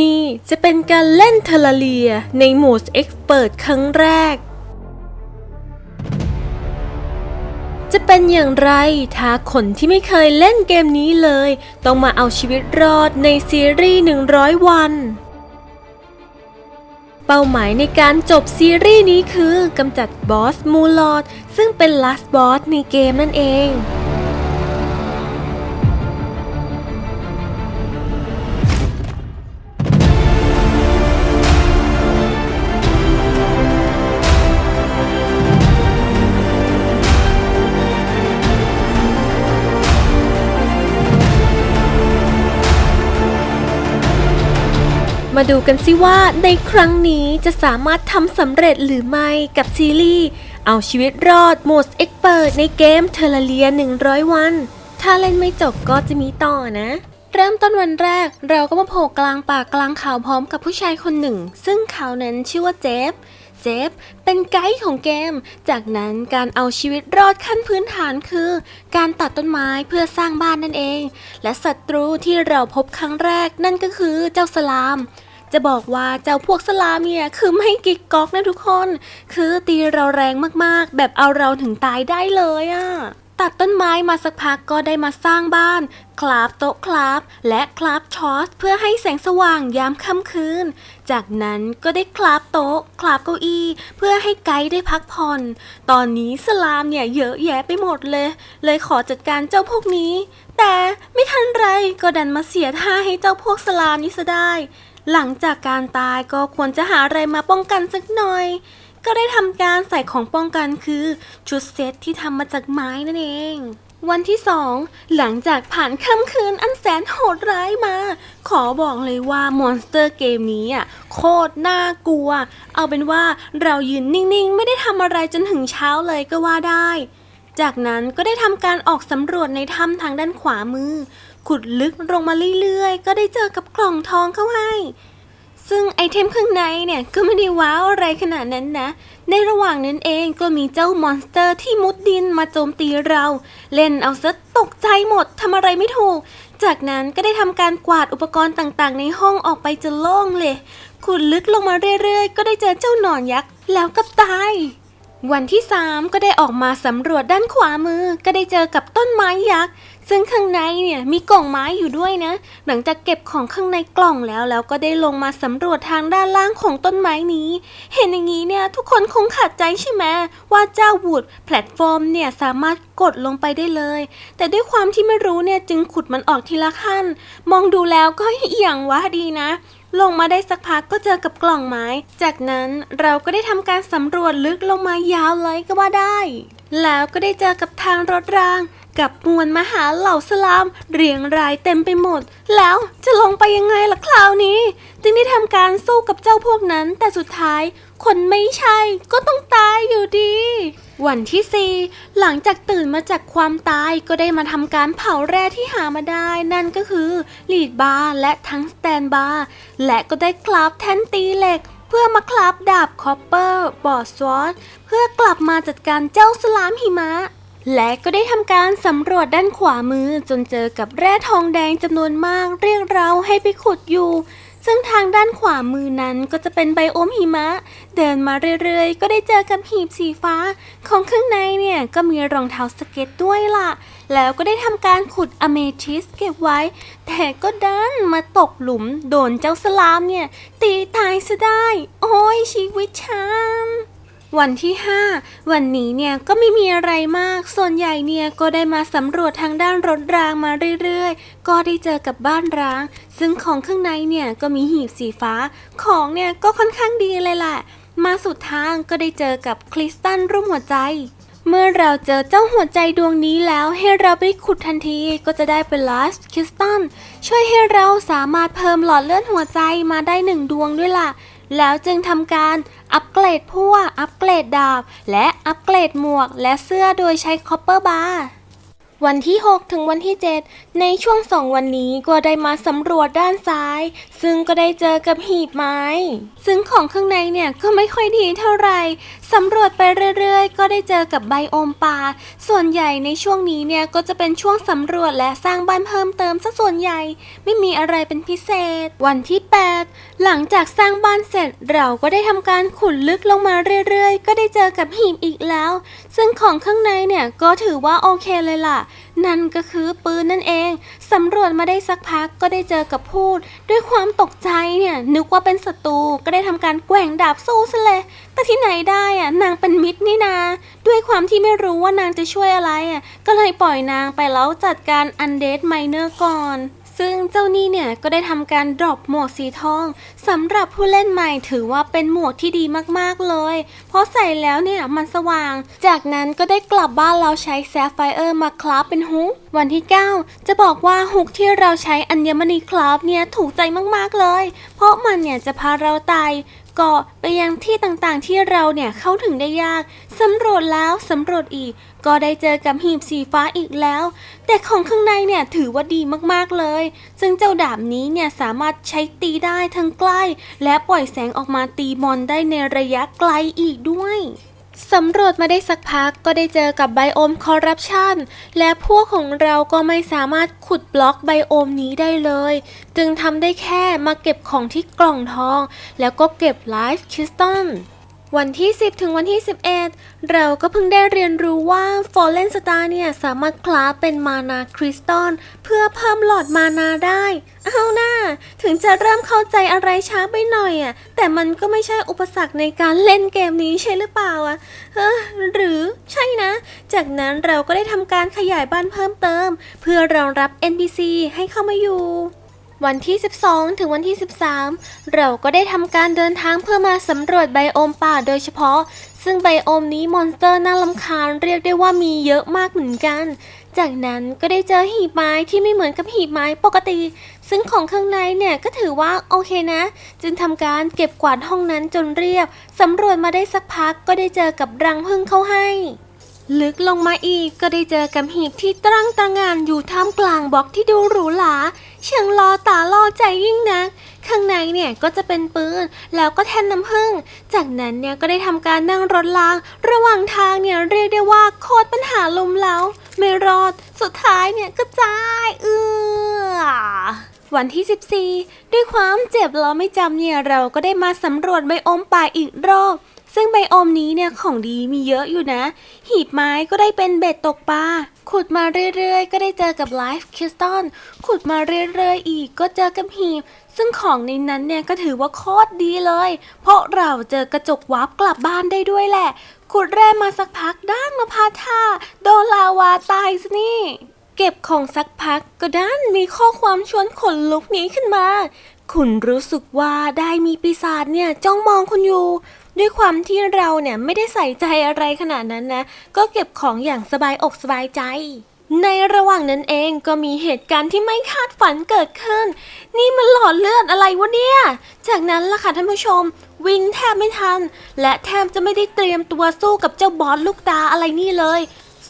นี่จะเป็นการเล่นเทอร์เรียในโหมดเอ็กซ์เปิดครั้งแรก จะเป็นอย่างไรถ้าคนที่ไม่เคยเล่นเกมนี้เลย ต้องมาเอาชีวิตรอดในซีรีส์ 100 วัน เป้าหมายในการจบซีรีส์นี้คือกำจัดบอสมูลอดซึ่งเป็นลัสบอสในเกมนั่นเอง มาดูกันสิว่าในครั้งนี้จะสามารถทำสำเร็จหรือไม่กับซีรีส์เอาชีวิตรอดโหมดเอ็กเปิดในเกมเทอร์เรีย 100 วัน ถ้าเล่นไม่จบก็จะมีต่อนะ เริ่มต้นวันแรกเราก็มาโผล่กลางป่ากลางเขาพร้อมกับผู้ชายคนหนึ่ง ซึ่งเขานั้นชื่อว่าเจฟเจฟเป็นไกด์ของเกม จากนั้นการเอาชีวิตรอดขั้นพื้นฐานคือ การตัดต้นไม้เพื่อสร้างบ้านนั่นเอง และศัตรูที่เราพบครั้งแรกนั่นก็คือเจ้าสลาม จะบอกว่าเจ้าพวกสลามเนี่ยคือไม่กิกก๊อกนะทุกคน คือตีเราแรงมากๆ แบบเอาเราถึงตายได้เลยอะตัดต้นไม้มาสักพักก็ได้มาสร้างบ้านคราฟโต๊ะคราฟและคราฟชอสเพื่อให้แสงสว่างยามค่ำคืน จากนั้นก็ได้คราฟโต๊ะคราฟเก้าอี้ เพื่อให้ไกด์ได้พักผ่อน ตอนนี้สลามเนี่ยเยอะแยะไปหมดเลย เลยขอจัดการเจ้าพวกนี้ แต่ไม่ทันไรก็ดันมาเสียท่าให้เจ้าพวกสลามนี้ซะได้ หลังจากการตายก็ควรจะหาอะไรมาป้องกันสักหน่อย ก็ได้ทำการใส่ของป้องกันคือชุดเซตที่ทำมาจากไม้นั่นเอง วันที่สองหลังจากผ่านค่ำคืนอันแสนโหดร้ายมา ขอบอกเลยว่ามอนสเตอร์เกมนี้อะโคตรน่ากลัว เอาเป็นว่าเรายืนนิ่งๆ ไม่ได้ทำอะไรจนถึงเช้าเลยก็ว่าได้ จากนั้นก็ได้ทำการออกสำรวจในถ้ำทางด้านขวามือ ขุดลึกลงมาเรื่อยๆ ก็ได้เจอกับกล่องทองเข้าให้ ซึ่งไอเทมข้างในเนี่ยก็ไม่ได้ว้าวอะไรขนาดนั้นนะ ในระหว่างนั้นเองก็มีเจ้ามอนสเตอร์ที่มุดดินมาโจมตีเรา เล่นเอาซะตกใจหมดทำอะไรไม่ถูก จากนั้นก็ได้ทำการกวาดอุปกรณ์ต่างๆ ในห้องออกไปจนโล่งเลย ขุดลึกลงมาเรื่อยๆ ก็ได้เจอเจ้าหนอนยักษ์แล้วก็ตาย วันที่3ก็ได้ออกมาสำรวจด้านขวามือ ก็ได้เจอกับต้นไม้ยักษ์ ซึ่งข้างในเนี่ยมีกล่องไม้อยู่ด้วยนะ หลังจากเก็บของข้างในกล่องแล้วแล้วก็ได้ลงมาสำรวจทางด้านล่างของต้นไม้นี้ เห็นอย่างนี้เนี่ยทุกคนคงขัดใจใช่ไหมว่าเจ้าวูดแพลตฟอร์มเนี่ยสามารถกดลงไปได้เลย แต่ด้วยความที่ไม่รู้เนี่ยจึงขุดมันออกทีละขั้น มองดูแล้วก็เอียงวะดีนะ ลงมาได้สักพักก็เจอกับกล่องไม้ จากนั้นเราก็ได้ทำการสำรวจลึกลงมายาวเลยก็ว่าได้ แล้วก็ได้เจอกับทางรถราง กับมวลมหาเหล่าสลาม เรียงรายเต็มไปหมด แล้วจะลงไปยังไงล่ะคราวนี้ จึงได้ทำการสู้กับเจ้าพวกนั้นแต่สุดท้าย คนไม่ใช่ก็ต้องตายอยู่ดี วันที่สี่หลังจากตื่นมาจากความตายก็ได้มาทำการเผาแร่ที่หามาได้ นั่นก็คือลีดบาร์และทั้งสแตนบาร์และก็ได้คราฟแท่นตีเหล็ก เพื่อมาคราฟดาบคอปเปอร์ บอดสวอตเพื่อกลับมาจัดการเจ้าสลามหิมะและก็ได้ทำการสำรวจด้านขวามือจนเจอกับแร่ทองแดงจำนวนมากเรียกเราให้ไปขุดอยู่ ซึ่งทางด้านขวามือนั้นก็จะเป็นไบโอมหิมะ เดินมาเรื่อยๆ ก็ได้เจอกับหีบสีฟ้า ของข้างในเนี่ยก็มีรองเท้าสเก็ตด้วยล่ะ แล้วก็ได้ทำการขุดอเมทิสเก็บไว้ แต่ก็ดันมาตกหลุมโดนเจ้าสลามเนี่ย ตีตายซะได้ โอ้ยชีวิตฉัน วันที่ 5 วันนี้เนี่ยก็ไม่มีอะไรมาก ส่วนใหญ่เนี่ยก็ได้มาสำรวจทางด้านรถรางมาเรื่อยๆ ก็ได้เจอกับบ้านร้าง ซึ่งของข้างในเนี่ยก็มีหีบสีฟ้า ของเนี่ยก็ค่อนข้างดีเลยแหละ มาสุดทางก็ได้เจอกับคริสตัลรูปหัวใจเมื่อเราเจอเจ้าหัวใจดวงนี้แล้วให้เราไปขุดทันทีก็จะได้เป็นลัสคริสตัลช่วยให้เราสามารถเพิ่มหลอดเลือดหัวใจมาได้หนึ่งดวงด้วยล่ะ แล้วจึงทำการอัปเกรดพั่วอัปเกรดดาบ และอัปเกรดหมวกและเสื้อโดยใช้คอปเปอร์บาร์วันที่ 6 ถึงวันที่ 7 ในช่วง2วันนี้ก็ได้มาสำรวจด้านซ้าย ซึ่งก็ได้เจอกับหีบไม้ ซึ่งของข้างในเนี่ยก็ไม่ค่อยดีเท่าไหร่ สำรวจไปเรื่อยๆ ก็ได้เจอกับไบโอมป่า ส่วนใหญ่ในช่วงนี้เนี่ยก็จะเป็นช่วงสำรวจและสร้างบ้านเพิ่มเติมซะส่วนใหญ่ ไม่มีอะไรเป็นพิเศษ วันที่ 8 หลังจากสร้างบ้านเสร็จเราก็ได้ทำการขุดลึกลงมาเรื่อยๆ ก็ได้เจอกับหีบอีกแล้ว ซึ่งของข้างในเนี่ยก็ถือว่าโอเคเลยล่ะ นั่นก็คือปืนนั่นเอง สำรวจมาได้สักพักก็ได้เจอกับพูด ด้วยความตกใจเนี่ยนึกว่าเป็นศัตรูก็ได้ทำการแกว่งดาบสู้ซะเลย แต่ที่ไหนได้อะนางเป็นมิตรนี่นา ด้วยความที่ไม่รู้ว่านางจะช่วยอะไรอะก็เลยปล่อยนางไปแล้วจัดการอันเดดไมเนอร์ก่อน ซึ่งเจ้านี่เนี่ยก็ได้ทำการดรอปหมวกสีทองสำหรับผู้เล่นใหม่ถือว่าเป็นหมวกที่ดีมากๆเลย เพราะใส่แล้วเนี่ยมันสว่าง จากนั้นก็ได้กลับบ้านเราใช้แซฟไฟเออร์มาคราฟเป็นฮุกวันที่ 9 จะบอกว่าฮุกที่เราใช้อัญมณีคราฟเนี่ยถูกใจมากๆเลย เพราะมันเนี่ยจะพาเราตาย เกาะไปยังที่ต่างๆที่เราเนี่ยเข้าถึงได้ยาก สำรวจแล้วสำรวจอีก ก็ได้เจอกับหีบสีฟ้าอีกแล้ว แต่ของข้างในเนี่ยถือว่าดีมากๆเลย ซึ่งเจ้าดาบนี้เนี่ยสามารถใช้ตีได้ทั้งใกล้ และปล่อยแสงออกมาตีมอนได้ในระยะไกลอีกด้วย สำรวจมาได้สักพักก็ได้เจอกับไบโอมคอร์รัปชันและพวกของเราก็ไม่สามารถขุดบล็อกไบโอมนี้ได้เลย จึงทำได้แค่มาเก็บของที่กล่องทอง แล้วก็เก็บไลฟ์คริสตัล วันที่ 10 ถึงวันที่ 11 เราก็เพิ่งได้เรียนรู้ว่า Fallen Star เนี่ย สามารถคลาเป็นมานาคริสตัลเพื่อเพิ่มหลอดมานาได้ เอาหน้า ถึงจะเริ่มเข้าใจอะไรช้าไปหน่อยอะ แต่มันก็ไม่ใช่อุปสรรคในการเล่นเกมนี้ใช่หรือเปล่าอะเออหรือใช่นะ จากนั้นเราก็ได้ทำการขยายบ้านเพิ่มเติม เพื่อรองรับ NPC ให้เข้ามาอยู่ วันที่ 12 ถึงวันที่ 13 เราก็ได้ทำการเดินทางเพื่อมาสำรวจไบโอมป่าโดยเฉพาะ ซึ่งไบโอมนี้มอนสเตอร์น่าลำคาญเรียกได้ว่ามีเยอะมากเหมือนกัน จากนั้นก็ได้เจอหีบไม้ที่ไม่เหมือนกับหีบไม้ปกติ ซึ่งของข้างในเนี่ยก็ถือว่าโอเคนะ จึงทำการเก็บกวาดห้องนั้นจนเรียบสำรวจมาได้สักพักก็ได้เจอกับรังผึ้งเข้าให้ลึกลงมาอีกก็ได้เจอกับหีบที่ตรังตระงานอยู่ท่ามกลางบล็อกที่ดูหรูหรา เชิงรอตาล่อใจยิ่งนัก ข้างในเนี่ยก็จะเป็นปืนแล้วก็แท่นน้ำผึ้งจากนั้นเนี่ยก็ได้ทำการนั่งรถราง ระหว่างทางเนี่ยเรียกได้ว่าโคตรปัญหาลมเล้าไม่รอดสุดท้ายเนี่ยก็จายเอือวันที่ 14 ด้วยความเจ็บเราไม่จำเนี่ยเราก็ได้มาสำรวจไบอมป่าอีกรอบ ซึ่งไบโอมนี้เนี่ยของดีมีเยอะอยู่นะ หีบไม้ก็ได้เป็นเบ็ดตกปลา ขุดมาเรื่อยๆ ก็ได้เจอกับไลฟ์คริสตัลขุดมาเรื่อยๆ อีกก็เจอกับหีบ ซึ่งของในนั้นเนี่ยก็ถือว่าโคตรดีเลย เพราะเราเจอกระจกวาร์ปกลับบ้านได้ด้วยแหละ ขุดแร่มาสักพักด้านมาพาท่าโดนลาวาตายซะนี่เก็บของสักพักก็ด้านมีข้อความชวนขนลุกนี้ขึ้นมา คุณรู้สึกว่าได้มีปีศาจเนี่ยจ้องมองคุณอยู่ ด้วยความที่เราเนี่ยไม่ได้ใส่ใจอะไรขนาดนั้นนะ ก็เก็บของอย่างสบายอกสบายใจ ในระหว่างนั้นเองก็มีเหตุการณ์ที่ไม่คาดฝันเกิดขึ้น นี่มันหลอดเลือดอะไรวะเนี่ย จากนั้นล่ะค่ะท่านผู้ชม วิ่งแทบไม่ทัน และแทบจะไม่ได้เตรียมตัวสู้กับเจ้าบอสลูกตาอะไรนี่เลย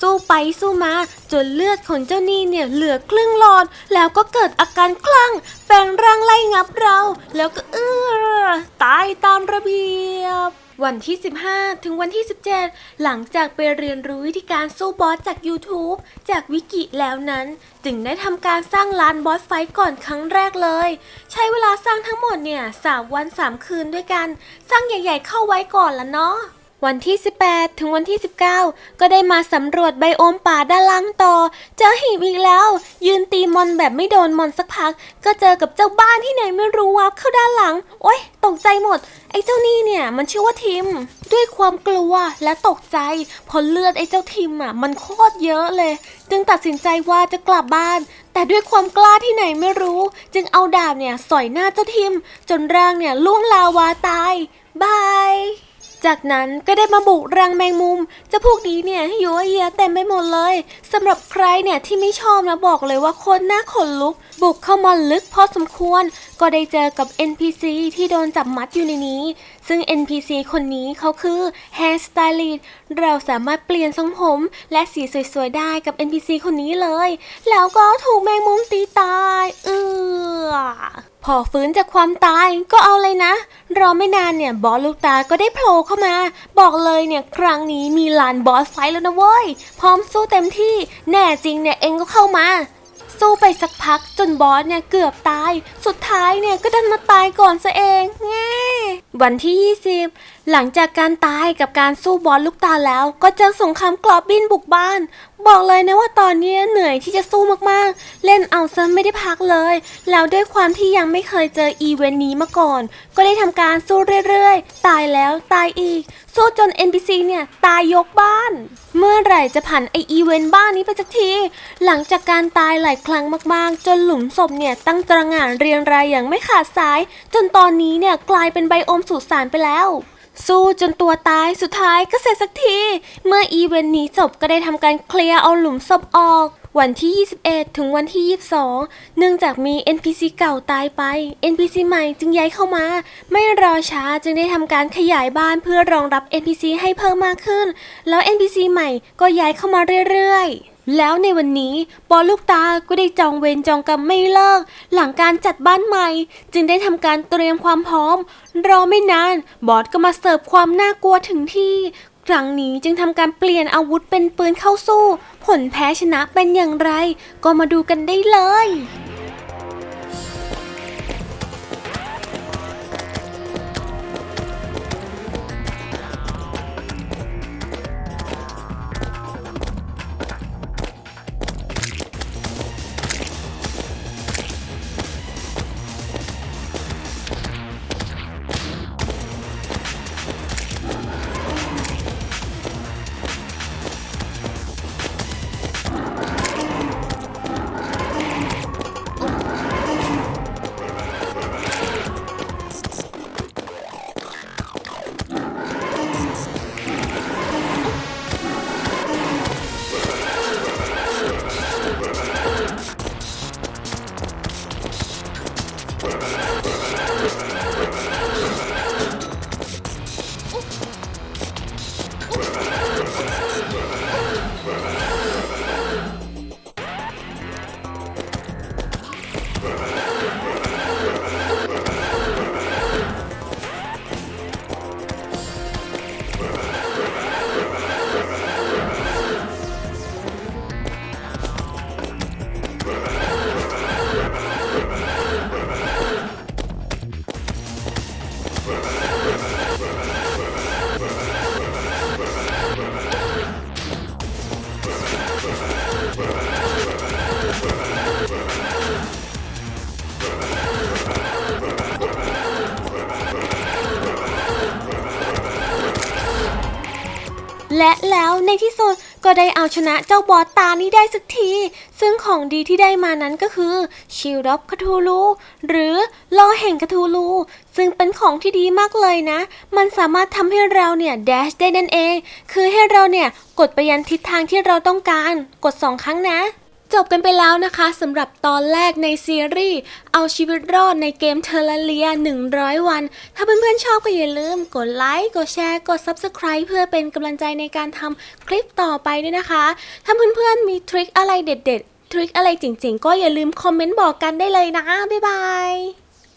สู้ไปสู้มา จนเลือดของเจ้านี่เนี่ยเหลือครึ่งหลอด แล้วก็เกิดอาการคลั่งแปลงร่างไล่งับเรา แล้วก็เออตายตามระเบียบวันที่ 15 ถึงวันที่ 17 หลังจากไปเรียนรู้วิธีการสู้บอสจาก YouTube จากวิกิแล้วนั้น จึงได้ทำการสร้างลานบอสไฟท์ก่อนครั้งแรกเลย ใช้เวลาสร้างทั้งหมดเนี่ย3วัน 3 คืนด้วยกัน สร้างใหญ่ๆเข้าไว้ก่อนละเนาะ วันที่ 18 ถึงวันที่ 19 ก็ได้มาสำรวจไบโอมป่าด้านล่างต่อ เจอหีบอีกแล้ว ยืนตีมอนแบบไม่โดนมอนสักพัก ก็เจอกับเจ้าบ้านที่ไหนไม่รู้วับเข้าด้านหลัง โอ๊ย ตกใจหมด ไอ้เจ้านี่เนี่ยมันชื่อว่าทิม ด้วยความกลัวและตกใจเพอเลือดไอ้เจ้าทิมอะมันโคตรเยอะเลย จึงตัดสินใจว่าจะกลับบ้าน แต่ด้วยความกล้าที่ไหนไม่รู้ จึงเอาดาบเนี่ยสอยหน้าเจ้าทิม จนร่างเนี่ยล่วงลาวาตายบาย จากนั้นก็ได้มาบุกรังแมงมุมเจ้าพวกนี้เนี่ยยัวเยียเต็มไปหมดเลยสำหรับใครเนี่ยที่ไม่ชอบนะบอกเลยว่าคนหน้าขนลุก บุกเข้ามาลึกพอสมควร ก็ได้เจอกับ NPC ที่โดนจับมัดอยู่ในนี้ ซึ่ง NPC คนนี้เขาคือ Hair Stylist เราสามารถเปลี่ยนทรงผม และสีสวยๆได้กับ NPC คนนี้เลย แล้วก็ถูกแมงมุมตีตาย เออ อฟื้นจากความตายก็เอาเลยนะ รอไม่นานเนี่ยบอสลูกตาก็ได้โผล่เข้ามา บอกเลยเนี่ยครั้งนี้มีลานบอสไฟแล้วนะเว้ย พร้อมสู้เต็มที่ แน่จริงเนี่ยเองก็เข้ามาสู้ไปสักพักจนบอสเนี่ยเกือบตาย สุดท้ายเนี่ยก็ดันมาตายก่อนซะเองแง่วันที่ 20 หลังจากการตายกับการสู้บอสลูกตาแล้ว ก็เจอสงครามกรอบบินบุกบ้าน บอกเลยนะว่าตอนนี้เหนื่อยที่จะสู้มากๆ เล่นเอาซะไม่ได้พักเลย แล้วด้วยความที่ยังไม่เคยเจออีเวนต์นี้มาก่อน ก็ได้ทำการสู้เรื่อยๆ ตายแล้วตายอีก สู้จน NPC เนี่ยตายยกบ้าน เมื่อไหร่จะผ่านไออีเวนต์บ้านนี้ไปสักที หลังจากการตายหลายครั้งมากๆ จนหลุมศพเนี่ยตั้งตระหง่านเรียงรายอย่างไม่ขาดสาย จนตอนนี้เนี่ยกลายเป็นไบโอมสุสานไปแล้ว สู้จนตัวตายสุดท้ายก็เสร็จสักที เมื่ออีเวนต์นี้จบก็ได้ทำการเคลียร์เอาหลุมศพออก วันที่ 21 ถึงวันที่ 22 เนื่องจากมี NPC เก่าตายไป NPC ใหม่จึงย้ายเข้ามา ไม่รอช้าจึงได้ทำการขยายบ้านเพื่อรองรับ NPC ให้เพิ่มมากขึ้น แล้ว NPC ใหม่ก็ย้ายเข้ามาเรื่อยๆ แล้วในวันนี้ปอลูกตาก็ได้จองเวรจองกรรมไม่เลิก หลังการจัดบ้านใหม่ จึงได้ทำการเตรียมความพร้อม รอไม่นาน บอสก็มาเสิร์ฟความน่ากลัวถึงที่ ครั้งนี้จึงทำการเปลี่ยนอาวุธเป็นปืนเข้าสู้ ผลแพ้ชนะเป็นอย่างไร ก็มาดูกันได้เลย ในที่สุดก็ได้เอาชนะเจ้าบอสตานี้ได้สักที ซึ่งของดีที่ได้มานั้นก็คือชิลด็อบคาทูลูหรือลอแห่งคาทูลูซึ่งเป็นของที่ดีมากเลยนะ มันสามารถทำให้เราเนี่ยเดชได้นั่นเอง คือให้เราเนี่ยกดไปยันทิศทางที่เราต้องการ กดสองครั้งนะ จบกันไปแล้วนะคะสำหรับตอนแรกในซีรีส์เอาชีวิตรอดในเกมเทอร์เลีย 100 วัน ถ้าเพื่อนๆชอบก็อย่าลืมกดไลค์ กดแชร์ กด Subscribe เพื่อเป็นกำลังใจในการทำคลิปต่อไปด้วยนะคะ ถ้าเพื่อนๆมีทริคอะไรเด็ดๆ ทริคอะไรเจ๋งๆ ก็อย่าลืมคอมเมนต์บอกกันได้เลยนะ บ๊ายบาย